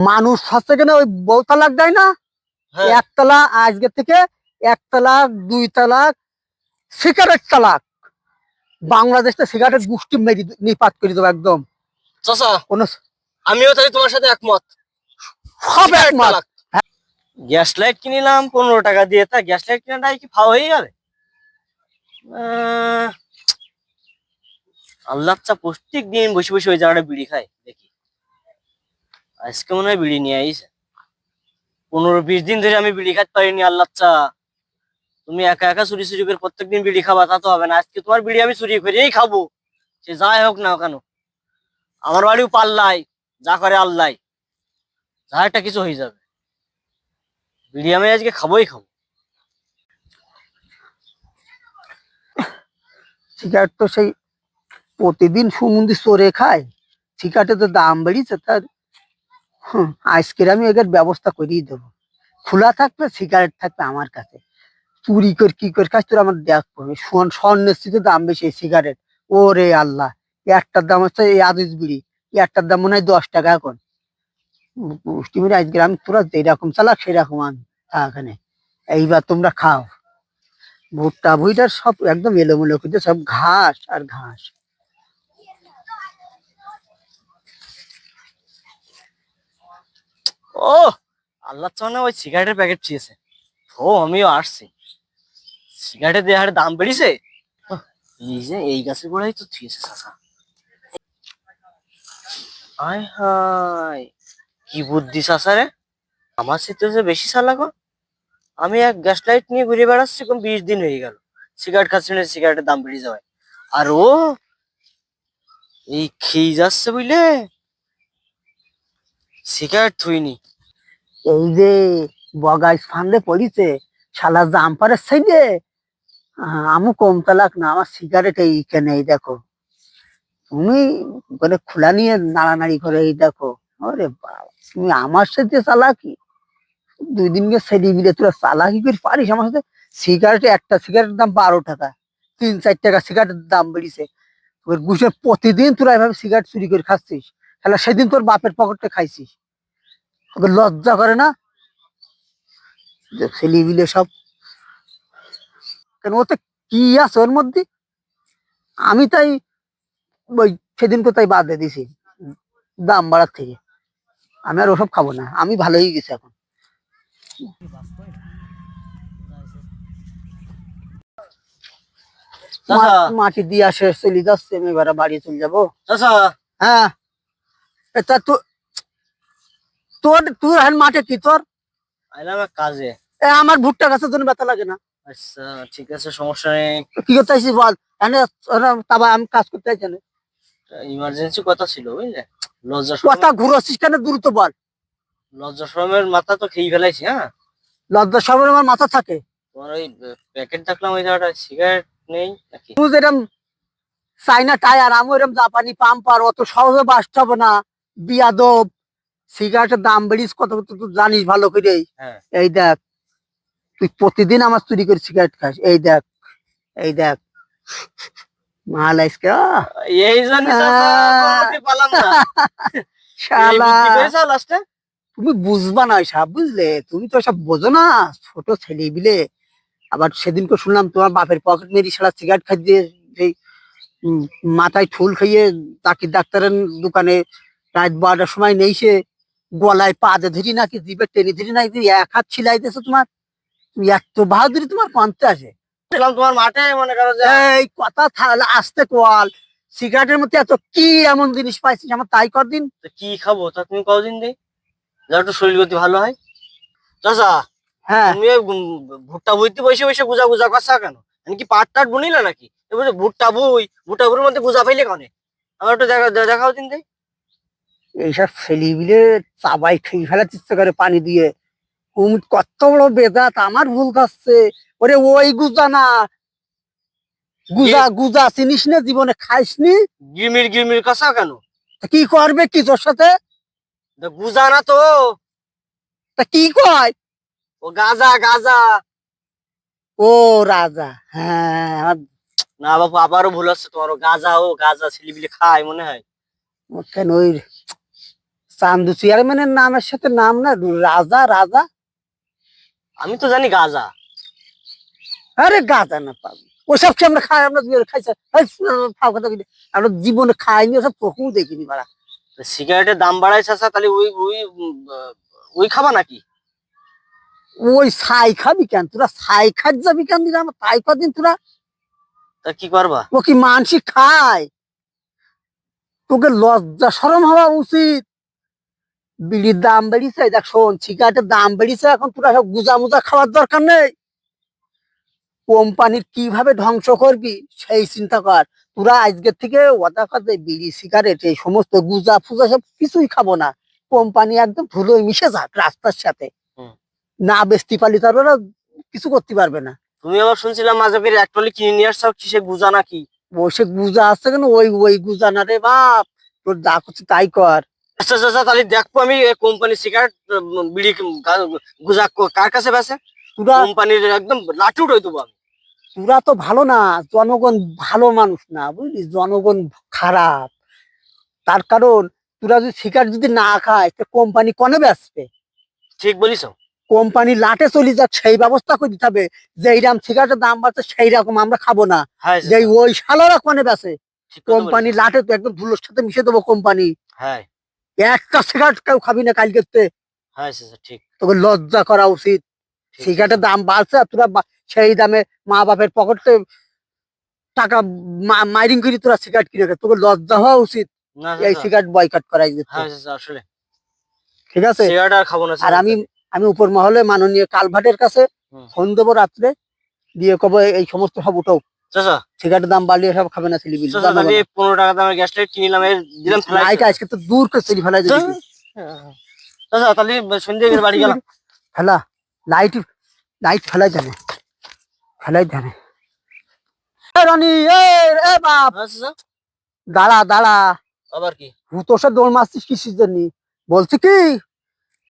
মানুষ হচ্ছে কিনা ওই বউ তালাক দেয় না? হ্যাঁ। একতলা আজকে থেকে এক তালাক দুই তালাক সিগারেট তালাক। বাংলাদেশে সিগারেট গোষ্ঠী মেরি নিপাত করে দেবো একদম। আমিও তাই তোমার সাথে একমত। সব একমত। গ্যাস লাইট কিনিলাম পনেরো টাকা দিয়ে। তা গ্যাস লাইট কিনাটাই কি ফাও হয়ে গেলে? আহ, আল্লাহ চা প্রত্যেক দিন বসে বসে ওই জায়গাটা বিড়ি খায় দেখি। আজকে মনে হয় বিড়ি নিয়ে আইছে। পনেরো বিশ দিন ধরে আমি বিড়ি খাইতে পারিনি, আল্লাহ চা। তুমি একা একা চুরি চুরি করে প্রত্যেকদিন বিড়ি খাবা, তা তো হবে না। আজকে তোমার বিড়ি আমি চুরি করেই খাব। সে যাই হোক না কেন। আমার বাড়িও পাল্লাই যা করে আল্লাহ যা একটা কিছু হয়ে যাবে। বিড়ি আমি আজকে খাবোই খাব। সিগারেট তো সেই প্রতিদিন সুমন্দি চোরে খায়। সিগারেটের তো দাম বেড়েছে, তার হুম, আজকের আমি এদের ব্যবস্থা করিয়ে দেবো। খোলা থাকবে সিগারেট থাকবে আমার কাছে। চুরি করে কি করে খাস তোর আমার দেখ পড়বে। সোন দাম বেশি সিগারেট। ওরে আল্লাহ একটার দাম হচ্ছে এই আদিস বিড়ি। একটার দাম মনে হয় দশ টাকা এখন। পুষ্টি মেরে আজকে আমি তোরা যেরকম চালাক সেরকম আমি এখানে। এইবার তোমরা খাও। ভুট্টা ভুইটার সব একদম এলোমেলো কিন্তু সব ঘাস আর ঘাস। ও আল্লাহ চাও না ওই সিগারেটের প্যাকেট চেয়েছে ও আমিও আসছি। সিগারেটের দেওয়ার দাম বেড়েছে? ওহ, এই গাছের গোড়াই তো থুয়েছে চাষা আয় হায় কি বুদ্ধি চাষা রে। আমার সাথে যে বেশি চালাক। আমি এক গ্যাস লাইট নিয়ে ঘুরে বেড়াচ্ছি কোন বিশ দিন হয়ে গেল। সিগারেট খাচ্ছি না সিগারেটের দাম বেড়ে যাওয়ায়। আর ও এই খেয়ে যাচ্ছে বুঝলে? সিগারেট থুইনি। এই যে বগাই ফান্দে পড়িছে, শালা জাম্পারের সাইডে? আমু কম তালাক না, আমার সিগারেট এইখানে এই দেখো। তুমি মানে খোলা নিয়ে নাড়ানাড়ি করে এই দেখো। আরে বাবা, তুমি আমার সাথে চালাকি? দুই দিনকে সেদি মিলে তোরা চালাকি করে পারিস আমার সাথে? সিগারেট একটা সিগারেটের দাম বারো টাকা, তিন চার টাকা সিগারেটের দাম বেড়েছে। বুঝে প্রতিদিন তোরা এভাবে সিগারেট চুরি করে খাচ্ছিস, তাহলে সেদিন তোর বাপের পকেটে খাইছিস। তোকে লজ্জা করে না? যে ছেলেবিলে সব। কেন ওতে কি আছে ওর মধ্যে? আমি তাই ওই সেদিন কোথায় বাদ দিয়ে দিছি দাম বাড়ার থেকে। আমি আর ওসব খাব না আমি ভালো হয়ে গেছি এখন। মাটি দিয়ে আসে চলে যাচ্ছে আমি এবার বাড়ি চলে যাব। হ্যাঁ। এটা তো তোর তোর হান মাঠে কি? তোর? আইলাম কাজে। এ, আমার ভুট্টা গাছের জন্য ব্যথা লাগে না। আচ্ছা ঠিক আছে সমস্যা নেই। কি করতে আইসিস বল? এনে ওরা আমি কাজ করতে আইছি ইমার্জেন্সি কথা ছিল বুঝলে? লজ্জা কথা শরম ঘুরোছিস কেন? দ্রুত বল। লজ্জা শরমের মাথা তো খেয়ে ফেলাইছি হ্যাঁ? লজ্জা আমার মাথা থাকে। তোমার ওই প্যাকেট দেখলাম ওই জায়গাটা সিগারেট নেই নাকি? তুই যেরকম চাইনা টায়ার আমি জাপানি পাম্পার অত সহজে বাসতে হবে না। বিয়াদব। সিগারেটের দাম বেড়িস কত কত তুই জানিস ভালো করে। হ্যাঁ। এই দেখ তুই প্রতিদিন আমার চুরি করে সিগারেট খাস। এই দেখ এই দেখ। মাল আজকে এই জন্য তুমি বুঝবা না সব বুঝলে? তুমি তো সব বোঝো না ছোট ছেলে বিলে। আবার সেদিনকে শুনলাম তোমার বাপের পকেট মেরি সারা সিগারেট খাই দিয়ে সেই মাথায় ঠুল খাইয়ে তাকে ডাক্তারের দোকানে রাত বারোটার সময় নেই সে গলায় পা দিয়ে ধরি নাকি জিভে টেনে ধরি নাকি এক হাত ছিলাই দিয়েছ তোমার। তুমি এত বাহাদুরি তোমার কমতে আসে। তোমার মাঠে মনে করো যে এই কথা থাকলে আসতে কল। সিগারেটের মধ্যে এত কি এমন জিনিস পাইছিস আমার তাই কর দিন তো কি খাব? তা তুমি কদিন দেই? যা একটু শরীর গতি ভালো হয়। চাচা হ্যাঁ। তুমি ওই ভুট্টা বইতে বসে বসে গুজা গুজা করছা কেন? আমি কি পাট টাট বুনিলে নাকি? ভুট্টা বই ভুট্টা বইয়ের মধ্যে গুজা পাইলে কেন? আমার একটু দেখা দেখাও দিন দেই। এইসব ফেলি ছেলেবিলে চাবাই খেয়ে ফেলার চেষ্টা করে পানি দিয়ে। উম, কত বড় বেদাত আমার ভুল খাচ্ছে ওরে ওই গুজা না। গুজা গুজা চিনিস না জীবনে খাইসনি গিমির গিরমির কাঁচা কেন? তা কি করবে কি তোর সাথে? গুজা না তো। তা কি কয়? ও গাজা গাজা। ও রাজা হ্যাঁ। না বাবু আবারও ভুল হচ্ছে তোমার। গাজা ও গাজা ছেলেবিলে খায় মনে হয়। কেন ওই চান্দু চেয়ারম্যানের নামের সাথে নাম না রাজা রাজা। আমি তো জানি গাজা। আরে গাঁজা না পাবি ওসব কি আমরা খাই? আমরা খাইছে। আমরা জীবনে খাইনি ওসব চোখেও দেখিনি বাড়া। সিগারেটের দাম বাড়ায় চাচা তাহলে ওই ওই ওই খাবা নাকি? ওই ছাই খাবি কেন? তোরা ছাই খাট যাবি কেন দিন আমার? তাই কদিন তোরা তা কি করবা? ও কি মানসি খায়? তোকে লজ্জা সরম হওয়া উচিত। বিড়ির দাম বেড়েছে দেখ শোন সিগারেটের দাম বেড়েছে এখন তোরা সব গুজা মুজা খাওয়ার দরকার নেই। কোম্পানির কীভাবে ধ্বংস করবি সেই চিন্তা কর। তোরা আজকের থেকে ওটা কথা বিড়ি সিগারেট এই সমস্ত গুজা ফুজা সব কিছুই খাব না। কোম্পানি একদম ধুলোয় মিশে যাক রাস্তার সাথে। না বেচতে পারলি তার কিছু করতে পারবে না। তুমি আবার শুনছিলাম মাঝে ফিরে এক টলি কিনে নিয়ে আসছো কিসে গুজা নাকি? বসে গুজা আসছে কেন? ওই ওই গুজা না রে বাপ। তোর যা করছি তাই কর। আচ্ছা আচ্ছা আচ্ছা, তাহলে দেখব আমি কোম্পানি সিগারেট বিড়ি গুজা কার কাছে বেছে তোরা কোম্পানির একদম উঠে দেবো আমি। তোরা তো ভালো না জনগণ ভালো মানুষ না বুঝলি? জনগণ খারাপ। তার কারণ তোরা যদি সিগারেট যদি না খায় তো কোম্পানি কনে বেচবে? ঠিক বলিস। কোম্পানি লাটে চলে যাক সেই ব্যবস্থা করে দিতে হবে। যে এইরকম সিগারেটের দাম বাড়ছে সেই রকম আমরা খাব না। হ্যাঁ যে ওই শালারা কনে ঠিক কোম্পানি লাটে তো একদম ধুলোর সাথে মিশে দেবো কোম্পানি হ্যাঁ। একটা সিগারেট কেউ খাবি না কালকে হ্যাঁ ঠিক। তোকে লজ্জা করা উচিত। সিগারেটের দাম বাড়ছে আর তোরা সেই দামে মা বাপের পকেটে টাকা মাইরিং করে তোরা সিগারেট কিনে। তোকে লজ্জা হওয়া উচিত এই সিগারেট বয়কট করাই দিতে হ্যাঁ আসলে। ঠিক আছে? আর খাব না আর চাচা, আমি আমি উপর মহলে মাননীয় কালভাটের কাছে। ফোন দেবো রাত্রে। দিয়ে কব এই সমস্ত সব উঠাও। চাচা সিগারেটের দাম বাড়লে সব খাবে না ছেলে পনেরো টাকা দামের গ্যাস লাইট কিনিলাম এর দিলাম লাইট আজকে তো দূর করে ছেলে ফেলাই দিবি চাচা তাহলে সন্ধ্যে গেলে বাড়ি গেলাম। ফেলা। লাইট লাইট ফেলাই জানে। ফেলাই জানে। এ রনি এ এ বাপ। হ্যাঁ দাঁড়া দাঁড়া। আবার কি? তোর সাথে দৌড় মারছিস কিসের জন্য বলছি কি?